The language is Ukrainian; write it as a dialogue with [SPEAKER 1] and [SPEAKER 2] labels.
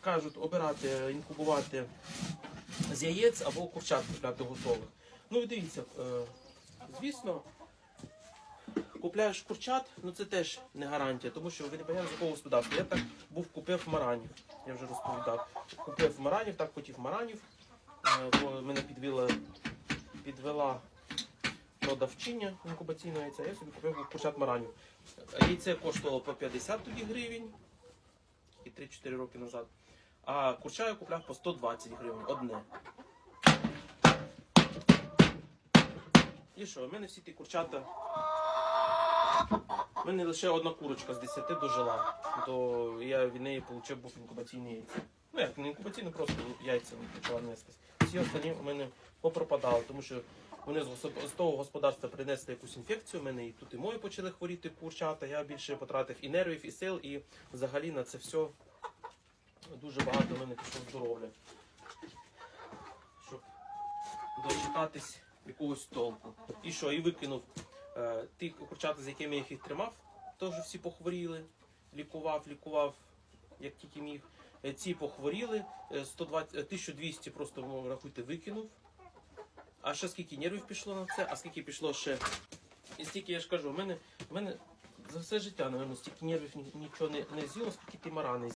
[SPEAKER 1] кажуть обирати, інкубувати з яєць або курчат купляти готових. Ну і дивіться, е, звісно, купляєш курчат, ну це теж не гарантія, тому що ви не пам'ятаєте, з якого господарства. Я так був купив маранів, я вже розповідав. Купив маранів, так хотів маранів. Е, бо мене підвела, підвела продавчиня інкубаційного яйця, я собі купив курчат маранів. Яйце коштувало по 50 тоді гривень і 3-4 роки назад. А курча я купляв по 120 гривень одне. І що, в мене всі ті курчата. У мене лише одна курочка з 10 дожила. То я від неї отримав був інкубаційні яйця. Ну як не інкубаційні, просто яйця почала нестись. Всі останні у мене попропадали, тому що вони з того господарства принесли якусь інфекцію. У мене і тут і мої почали хворіти курчата. Я більше потратив і нервів, і сил, і взагалі на це все дуже багато мене пішло здоров'я. Щоб дочекатись якогось толку. І що, і викинув е, ті курчата, з якими я їх тримав, теж всі похворіли, лікував, лікував, як тільки міг. Е, Ці похворіли, е, 120, е, 1200 просто ну, рахуйте, викинув. А ще скільки нервів пішло на це, а скільки пішло ще. І стільки я ж кажу, в мене, в мене за все життя, напевно, стільки нервів нічого не, не з'їло, скільки ти марани